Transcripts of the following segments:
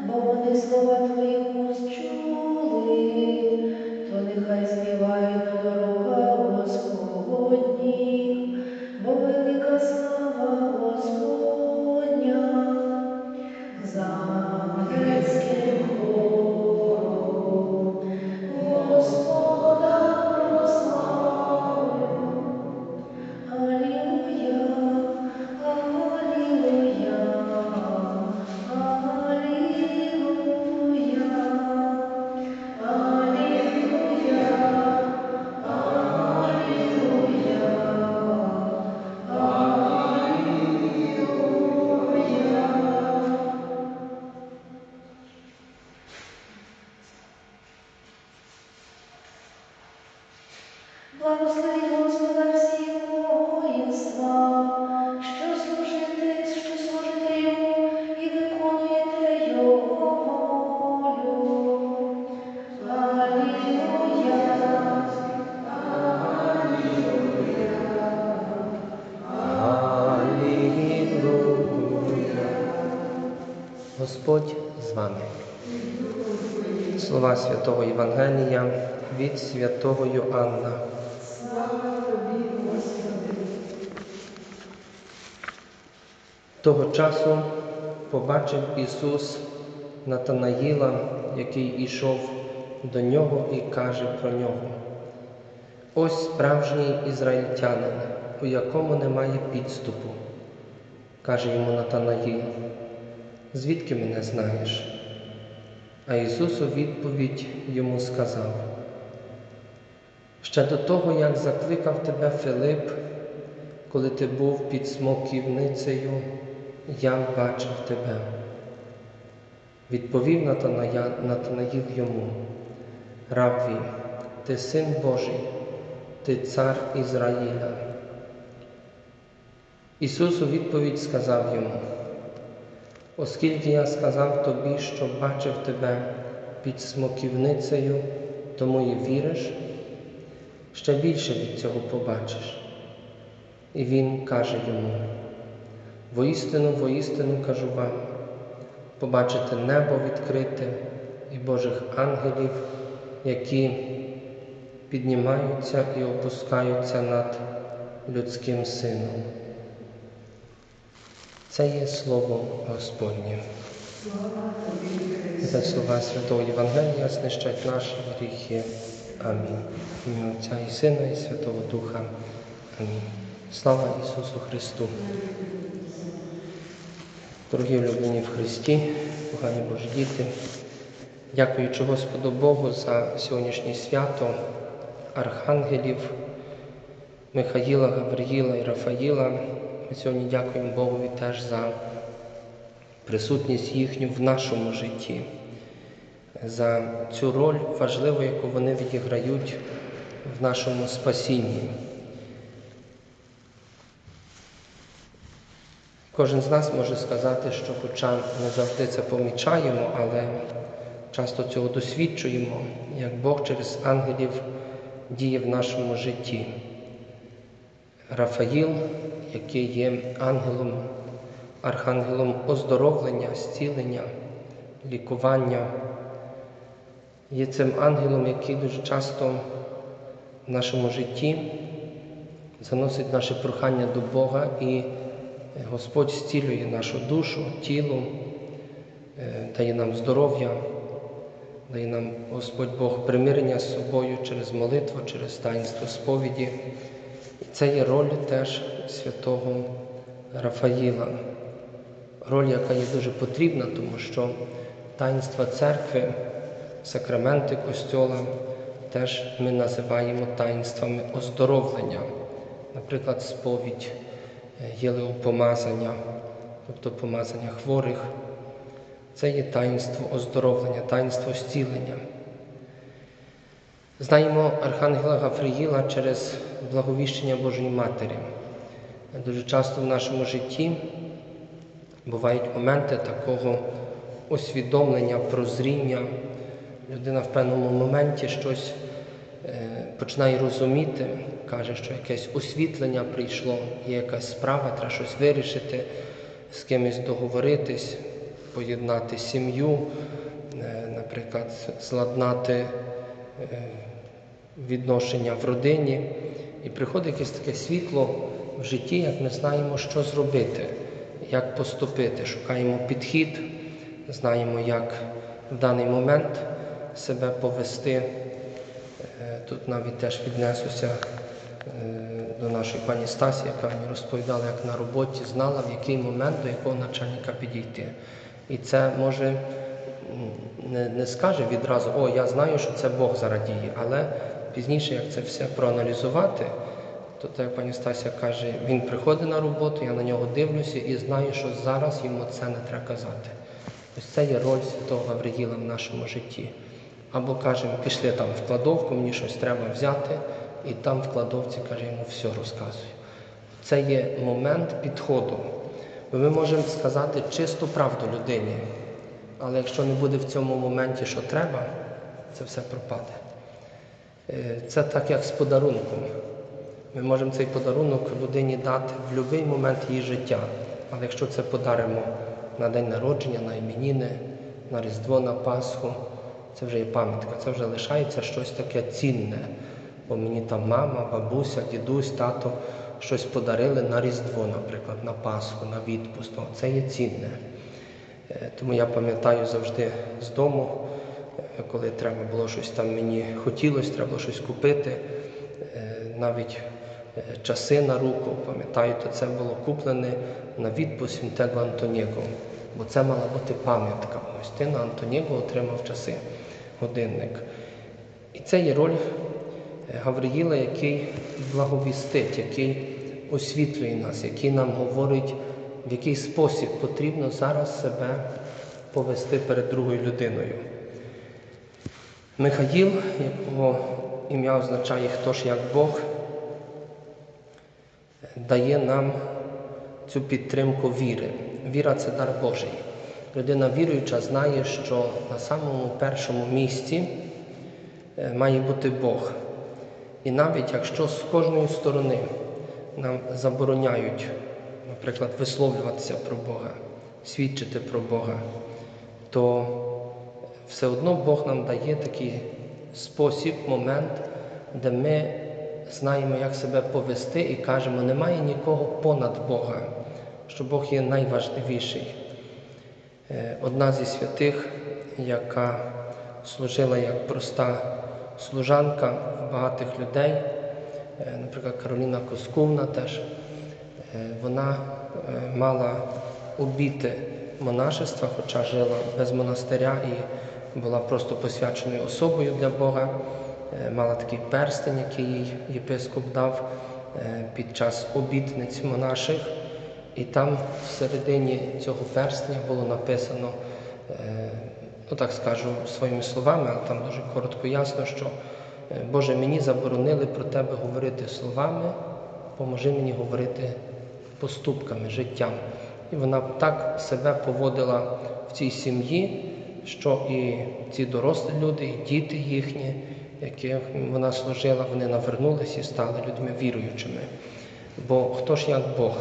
Бо вони слова Благослови Господа всіх воїнства, що служите, що служите йому і виконуєте Його волю. Алілуя, Господь з вами. Слова святого Євангелія від святого Йоанна. Того часу побачив Ісус Натанаїла, який ішов до нього і каже про нього. Ось справжній ізраїльтянин, у якому немає підступу, каже йому Натанаїл, звідки мене знаєш? А Ісус у відповідь йому сказав, ще до того, як закликав тебе Филип, коли ти був під смоківницею, я бачив тебе. Відповів Натанаїл йому, Рабві, ти син Божий, ти цар Ізраїля. Ісус у відповідь сказав йому, оскільки я сказав тобі, що бачив тебе під смоківницею, тому і віриш, ще більше від цього побачиш. І він каже йому, воістину, воістину кажу вам, побачите небо відкрите і Божих ангелів, які піднімаються і опускаються над людським сином. Це є слово Господнє. За слова Святого Євангелія знищать наші гріхи. Амінь. Ім'я Отця і Сина, і Святого Духа. Амінь. Слава Ісусу Христу. Дорогі улюблені в Христі, погані Божі діти, дякуючи Господу Богу за сьогоднішнє свято архангелів Михаїла, Гавриїла і Рафаїла. Ми сьогодні дякуємо Богові теж за присутність їхню в нашому житті, за цю роль важливу, яку вони відіграють в нашому спасінні. Кожен з нас може сказати, що, хоча не завжди це помічаємо, але часто цього досвідчуємо, як Бог через ангелів діє в нашому житті. Рафаїл, який є ангелом, архангелом оздоровлення, зцілення, лікування, є цим ангелом, який дуже часто в нашому житті заносить наше прохання до Бога і Господь зцілює нашу душу, тіло, дає нам здоров'я, дає нам Господь Бог примирення з собою через молитву, через таїнство сповіді. І це є роль теж святого Рафаїла, роль, яка є дуже потрібна, тому що таїнства церкви, сакраменти Костьола теж ми називаємо таїнствами оздоровлення, наприклад, сповідь єлеопомазання, тобто помазання хворих. Це є таїнство оздоровлення, таїнство зцілення. Знаємо Архангела Гавриїла через благовіщення Божої Матері. Дуже часто в нашому житті бувають моменти такого усвідомлення, прозріння. Людина в певному моменті щось починає розуміти, каже, що якесь освітлення прийшло, є якась справа, треба щось вирішити, з кимось договоритись, поєднати сім'ю, наприклад, зладнати відношення в родині. І приходить якесь таке світло в житті, як ми знаємо, що зробити, як поступити. Шукаємо підхід, знаємо, як в даний момент себе повести. Тут навіть теж віднесуся до нашої пані Стасі, яка мені розповідала, як на роботі знала, в який момент до якого начальника підійти. І це може не, не скаже відразу, о, я знаю, що це Бог зарадіє, але пізніше, як це все проаналізувати, то так пані Стася каже, він приходить на роботу, я на нього дивлюся і знаю, що зараз йому це не треба казати. Ось це є роль Святого Гавриїла в нашому житті. Або кажемо, пішли там в кладовку, мені щось треба взяти, і там в кладовці, каже, йому все розказую. Це є момент підходу. Бо ми можемо сказати чисту правду людині, але якщо не буде в цьому моменті, що треба, це все пропаде. Це так, як з подарунком. Ми можемо цей подарунок людині дати в будь-який момент її життя. Але якщо це подаримо на день народження, на іменіни, на Різдво, на Пасху. Це вже є пам'ятка, це вже лишається щось таке цінне. Бо мені там мама, бабуся, дідусь, тато щось подарили на Різдво, наприклад, на Пасху, на відпуск. О, Це є цінне. Е, Тому я пам'ятаю завжди з дому, е, коли треба було щось там мені хотілося, треба було щось купити. Е, Навіть часи на руку, пам'ятаю, то це було куплене на відпуск Інтего Антоніго, бо це мала бути пам'ятка. Ось ти на Антоніго отримав часи, годинник. І це є роль Гавриїла, який благовістить, який освітлює нас, який нам говорить, в який спосіб потрібно зараз себе повести перед другою людиною. Михаїл, якого ім'я означає хто ж як Бог, дає нам цю підтримку віри. Віра це дар Божий. Людина віруюча знає, що на самому першому місці е, має бути Бог. І навіть якщо з кожної сторони нам забороняють, наприклад, висловлюватися про Бога, свідчити про Бога, то все одно Бог нам дає такий спосіб, момент, де ми знаємо, як себе повести і кажемо, немає нікого понад Бога, що Бог є найважливіший. Е, Одна зі святих, яка служила як проста служанка багатих людей, е, наприклад, Кароліна Коскувна теж, е, вона е, мала обіти монашества, хоча жила без монастиря і була просто посвяченою особою для Бога. Мала такий перстень, який їй єпископ дав під час обітниць монаших. І там всередині цього перстня було написано, ну так скажу своїми словами, але там дуже коротко ясно, що е, Боже, мені заборонили про Тебе говорити словами, поможи мені говорити поступками, життям. І вона так себе поводила в цій сім'ї, що і ці дорослі люди, і діти їхні, яких вона служила, вони навернулися і стали людьми віруючими. Бо хто ж як Бог?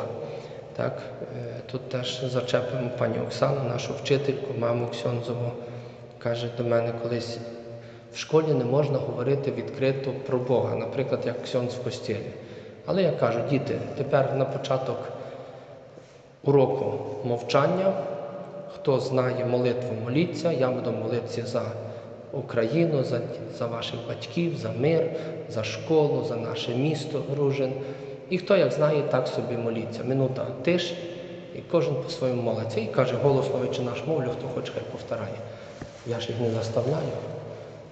Так, е, Тут теж зачепимо пані Оксану, нашу вчительку, маму Ксьонзову, каже до мене колись, в школі не можна говорити відкрито про Бога, наприклад, як Ксьонз в постілі. Але я кажу, діти, тепер на початок уроку мовчання, хто знає молитву, моліться, я буду молитися за Україну, за, за ваших батьків, за мир, за школу, за наше місто Ружин. І хто як знає, так собі моліться. Минута тиш, і кожен по-своєму молиться. І каже, голосно чи наш мовлю, хто хоче, хай повторяє. Я ж їх не заставляю.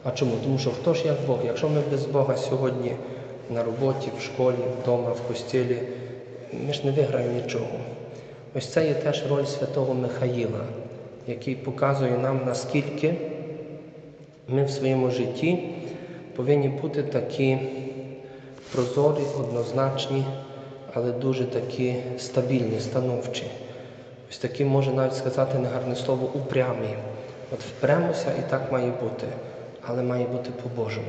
А чому? Тому що хто ж як Бог? Якщо ми без Бога сьогодні на роботі, в школі, вдома, в костілі, ми ж не виграємо нічого. Ось це є теж роль святого Михаїла, який показує нам, наскільки ми в своєму житті повинні бути такі прозорі, однозначні, але дуже такі стабільні, становчі. Ось такі, можна навіть сказати, негарне слово, упрямі. От впремося і так має бути, але має бути по-божому.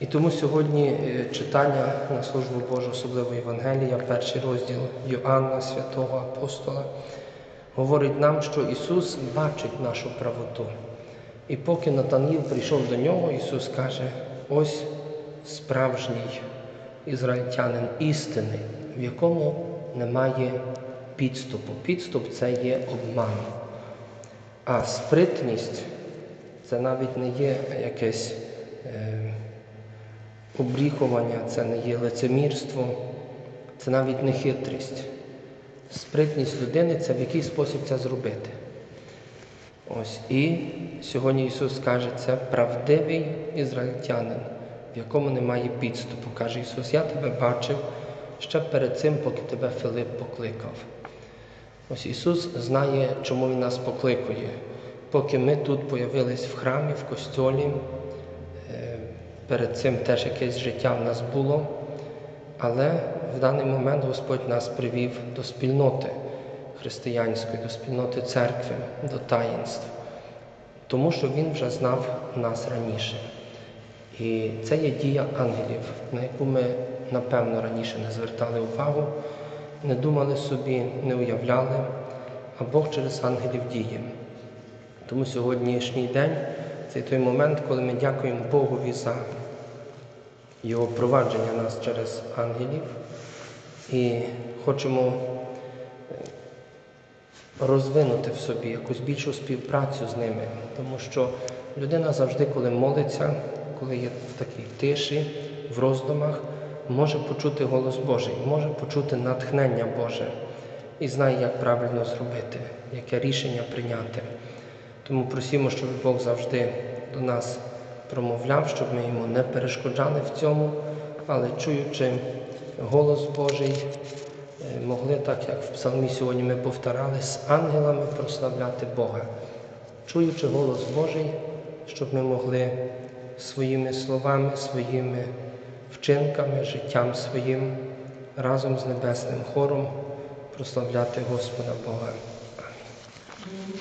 І тому сьогодні е, читання на службу Божу, особливо Євангелія, перший розділ Йоанна, святого апостола, говорить нам, що Ісус бачить нашу правоту. І поки Натаніл прийшов до нього, Ісус каже, ось справжній ізраїльтянин істини, в якому немає підступу. Підступ це є обман. А спритність це навіть не є якесь е, обріхування, це не є лицемірство, це навіть не хитрість. Спритність людини це в який спосіб це зробити. Ось і сьогодні Ісус каже, це правдивий ізраїльтянин, в якому немає підступу. Каже Ісус, я тебе бачив ще перед цим, поки тебе Филип покликав. Ось Ісус знає, чому Він нас покликує. Поки ми тут появились в храмі, в костьолі, е, перед цим теж якесь життя в нас було, але в даний момент Господь нас привів до спільноти християнської, до спільноти церкви, до таїнств, тому що Він вже знав нас раніше. І це є дія ангелів, на яку ми, напевно, раніше не звертали увагу, не думали собі, не уявляли. а Бог через ангелів діє. Тому сьогоднішній день це той момент, коли ми дякуємо Богові за Його провадження нас через ангелів і хочемо розвинути в собі якусь більшу співпрацю з ними, тому що людина завжди, коли молиться, коли є в такій тиші, в роздумах, може почути голос Божий, може почути натхнення Боже і знає, як правильно зробити, яке рішення прийняти. Тому просимо, щоб Бог завжди до нас промовляв, щоб ми йому не перешкоджали в цьому, але чуючи голос Божий, е, могли, так як в псалмі сьогодні ми повторали, з ангелами прославляти Бога, чуючи голос Божий, щоб ми могли своїми словами, своїми вчинками, життям своїм разом з Небесним Хором прославляти Господа Бога. Амінь.